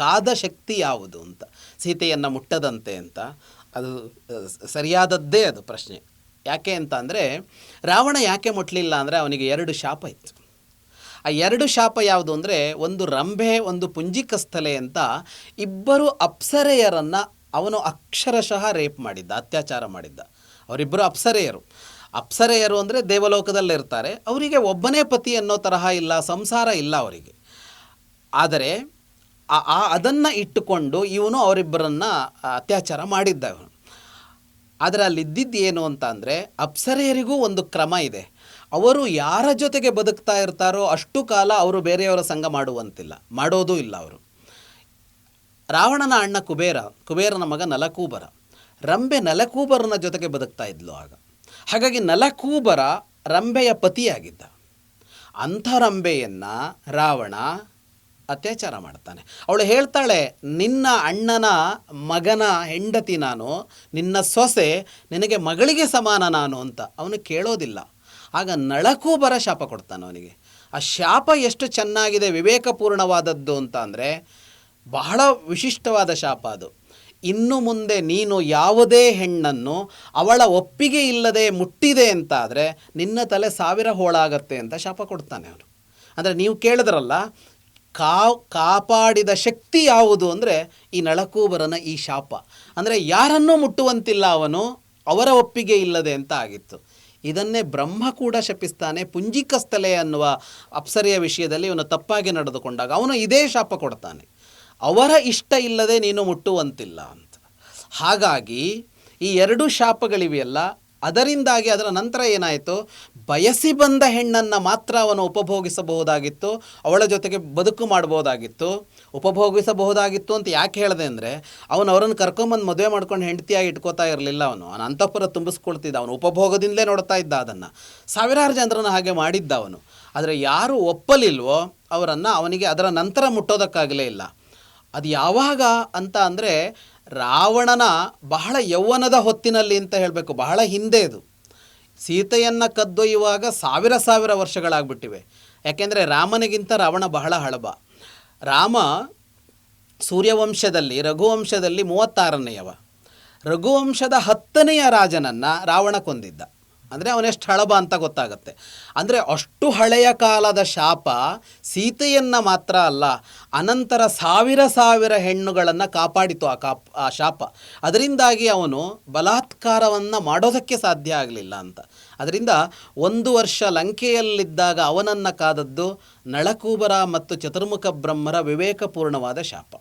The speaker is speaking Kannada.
ಕಾದ ಶಕ್ತಿ ಯಾವುದು ಅಂತ, ಸೀತೆಯನ್ನು ಮುಟ್ಟದಂತೆ ಅಂತ, ಅದು ಸರಿಯಾದದ್ದೇ ಅದು ಪ್ರಶ್ನೆ. ಯಾಕೆ ಅಂತ ಅಂದರೆ, ರಾವಣ ಯಾಕೆ ಮುಟ್ಟಲಿಲ್ಲ ಅಂದರೆ ಅವನಿಗೆ ಎರಡು ಶಾಪ ಇತ್ತು. ಆ ಎರಡು ಶಾಪ ಯಾವುದು ಅಂದರೆ, ಒಂದು ರಂಭೆ, ಒಂದು ಪುಂಜಿಕಸ್ಥಲೆ ಅಂತ ಇಬ್ಬರು ಅಪ್ಸರೆಯರನ್ನು ಅವನು ಅಕ್ಷರಶಃ ರೇಪ್ ಮಾಡಿದ್ದ, ಅತ್ಯಾಚಾರ ಮಾಡಿದ್ದ. ಅವರಿಬ್ಬರು ಅಪ್ಸರೆಯರು. ಅಪ್ಸರೆಯರು ಅಂದರೆ ದೇವಲೋಕದಲ್ಲಿರ್ತಾರೆ. ಅವರಿಗೆ ಒಬ್ಬನೇ ಪತಿ ಅನ್ನೋ ತರಹ ಇಲ್ಲ, ಸಂಸಾರ ಇಲ್ಲ ಅವರಿಗೆ. ಆದರೆ ಆ ಅದನ್ನು ಇಟ್ಟುಕೊಂಡು ಇವನು ಅವರಿಬ್ಬರನ್ನು ಅತ್ಯಾಚಾರ ಮಾಡಿದ್ದ ಇವನು ಆದರೆ ಅಲ್ಲಿದ್ದಿದ್ದು ಏನು ಅಂತ ಅಂದರೆ ಅಪ್ಸರೆಯರಿಗೂ ಒಂದು ಕ್ರಮ ಇದೆ. ಅವರು ಯಾರ ಜೊತೆಗೆ ಬದುಕ್ತಾ ಇರ್ತಾರೋ ಅಷ್ಟು ಕಾಲ ಅವರು ಬೇರೆಯವರ ಸಂಘ ಮಾಡುವಂತಿಲ್ಲ. ಮಾಡೋದೂ ಇಲ್ಲ ಅವರು. ರಾವಣನ ಅಣ್ಣ ಕುಬೇರ, ಕುಬೇರನ ಮಗ ನಲಕೂಬರ. ರಂಬೆ ನಲಕೂಬರನ ಜೊತೆಗೆ ಬದುಕ್ತಾ ಇದ್ಲು ಆಗ. ಹಾಗಾಗಿ ನಲಕೂಬರ ರಂಬೆಯ ಪತಿಯಾಗಿದ್ದ. ಅಂಥ ರಂಬೆಯನ್ನು ರಾವಣ ಅತ್ಯಾಚಾರ ಮಾಡ್ತಾನೆ. ಅವಳು ಹೇಳ್ತಾಳೆ, ನಿನ್ನ ಅಣ್ಣನ ಮಗನ ಹೆಂಡತಿ ನಾನು, ನಿನ್ನ ಸೊಸೆ ನಿನಗೆ ಮಗಳಿಗೆ ಸಮಾನ ನಾನು ಅಂತ. ಅವನು ಕೇಳೋದಿಲ್ಲ. ಆಗ ನಳಕೂಬರ ಶಾಪ ಕೊಡ್ತಾನೆ ಅವನಿಗೆ. ಆ ಶಾಪ ಎಷ್ಟು ಚೆನ್ನಾಗಿದೆ, ವಿವೇಕಪೂರ್ಣವಾದದ್ದು ಅಂತ ಅಂದರೆ ಬಹಳ ವಿಶಿಷ್ಟವಾದ ಶಾಪ ಅದು. ಇನ್ನು ಮುಂದೆ ನೀನು ಯಾವುದೇ ಹೆಣ್ಣನ್ನು ಅವಳ ಒಪ್ಪಿಗೆ ಇಲ್ಲದೆ ಮುಟ್ಟಿದೆ ಅಂತಾದರೆ ನಿನ್ನ ತಲೆ ಸಾವಿರ ಹೋಳಾಗತ್ತೆ ಅಂತ ಶಾಪ ಕೊಡ್ತಾನೆ ಅವನು. ಅಂದರೆ ನೀವು ಕೇಳಿದ್ರಲ್ಲ ಕಾ, ಕಾಪಾಡಿದ ಶಕ್ತಿ ಯಾವುದು ಅಂದರೆ ಈ ನಳಕೂಬರನ ಈ ಶಾಪ. ಅಂದರೆ ಯಾರನ್ನೂ ಮುಟ್ಟುವಂತಿಲ್ಲ ಅವನು, ಅವರ ಒಪ್ಪಿಗೆ ಇಲ್ಲದೆ ಅಂತ ಆಗಿತ್ತು. ಇದನ್ನೇ ಬ್ರಹ್ಮ ಕೂಡ ಶಪಿಸ್ತಾನೆ, ಪುಂಜಿಕಸ್ಥಲೆ ಅನ್ನುವ ಅಪ್ಸರೆಯ ವಿಷಯದಲ್ಲಿ ಇವನು ತಪ್ಪಾಗಿ ನಡೆದುಕೊಂಡಾಗ ಅವನು ಇದೇ ಶಾಪ ಕೊಡ್ತಾನೆ. ಅವರ ಇಷ್ಟ ಇಲ್ಲದೆ ನೀನು ಮುಟ್ಟುವಂತಿಲ್ಲ ಅಂತ. ಹಾಗಾಗಿ ಈ ಎರಡು ಶಾಪಗಳಿವೆಯಲ್ಲ ಅದರಿಂದಾಗಿ ಅದರ ನಂತರ ಏನಾಯಿತು? ಬಯಸಿ ಬಂದ ಹೆಣ್ಣನ್ನು ಮಾತ್ರ ಅವನು ಉಪಭೋಗಿಸಬಹುದಾಗಿತ್ತು, ಅವಳ ಜೊತೆಗೆ ಬದುಕು ಮಾಡ್ಬೋದಾಗಿತ್ತು ಉಪಭೋಗಿಸಬಹುದಾಗಿತ್ತು ಅಂತ ಯಾಕೆ ಹೇಳಿದೆ ಅಂದರೆ, ಅವನು ಅವರನ್ನು ಕರ್ಕೊಂಬಂದು ಮದುವೆ ಮಾಡ್ಕೊಂಡು ಹೆಂಡತಿಯಾಗಿ ಇಟ್ಕೋತಾ ಇರಲಿಲ್ಲ ಅವನು. ಅವನ ಅಂತಃಪುರ ತುಂಬಿಸ್ಕೊಳ್ತಿದ್ದ, ಅವನು ಉಪಭೋಗದಿಂದಲೇ ನೋಡ್ತಾ ಇದ್ದ ಅದನ್ನು. ಸಾವಿರಾರು ಜನರನ್ನು ಹಾಗೆ ಮಾಡಿದ್ದ ಅವನು. ಆದರೆ ಯಾರು ಒಪ್ಪಲಿಲ್ವೋ, ಅವರನ್ನು ಅವನಿಗೆ ಅದರ ನಂತರ ಮುಟ್ಟೋದಕ್ಕಾಗಲೇ ಇಲ್ಲ. ಅದು ಯಾವಾಗ ಅಂತ ಅಂದರೆ ರಾವಣನ ಬಹಳ ಯೌವನದ ಹೊತ್ತಿನಲ್ಲಿ ಅಂತ ಹೇಳಬೇಕು. ಬಹಳ ಹಿಂದೆ ಇದು. ಸೀತೆಯನ್ನು ಕದ್ದೊಯ್ಯುವಾಗ ಸಾವಿರ ಸಾವಿರ ವರ್ಷಗಳಾಗ್ಬಿಟ್ಟಿವೆ. ಯಾಕೆಂದರೆ ರಾಮನಿಗಿಂತ ರಾವಣ ಬಹಳ ಹಳಬ. ರಾಮ ಸೂರ್ಯವಂಶದಲ್ಲಿ, ರಘುವಂಶದಲ್ಲಿ ಮೂವತ್ತಾರನೆಯವ. ರಘುವಂಶದ ಹತ್ತನೆಯ ರಾಜನನ್ನು ರಾವಣ ಕೊಂದಿದ್ದ. ಅಂದರೆ ಅವನೆಷ್ಟು ಹಳಬ ಅಂತ ಗೊತ್ತಾಗುತ್ತೆ. ಅಂದರೆ ಅಷ್ಟು ಹಳೆಯ ಕಾಲದ ಶಾಪ ಸೀತೆಯನ್ನು ಮಾತ್ರ ಅಲ್ಲ, ಅನಂತರ ಸಾವಿರ ಸಾವಿರ ಹೆಣ್ಣುಗಳನ್ನು ಕಾಪಾಡಿತು ಆ ಕಾಪ್, ಆ ಶಾಪ. ಅದರಿಂದಾಗಿ ಅವನು ಬಲಾತ್ಕಾರವನ್ನು ಮಾಡೋದಕ್ಕೆ ಸಾಧ್ಯ ಆಗಲಿಲ್ಲ ಅಂತ. ಅದರಿಂದ ಒಂದು ವರ್ಷ ಲಂಕೆಯಲ್ಲಿದ್ದಾಗ ಅವನನ್ನು ಕಾದದ್ದು ನಳಕೂಬರ ಮತ್ತು ಚತುರ್ಮುಖ ಬ್ರಹ್ಮರ ವಿವೇಕಪೂರ್ಣವಾದ ಶಾಪ.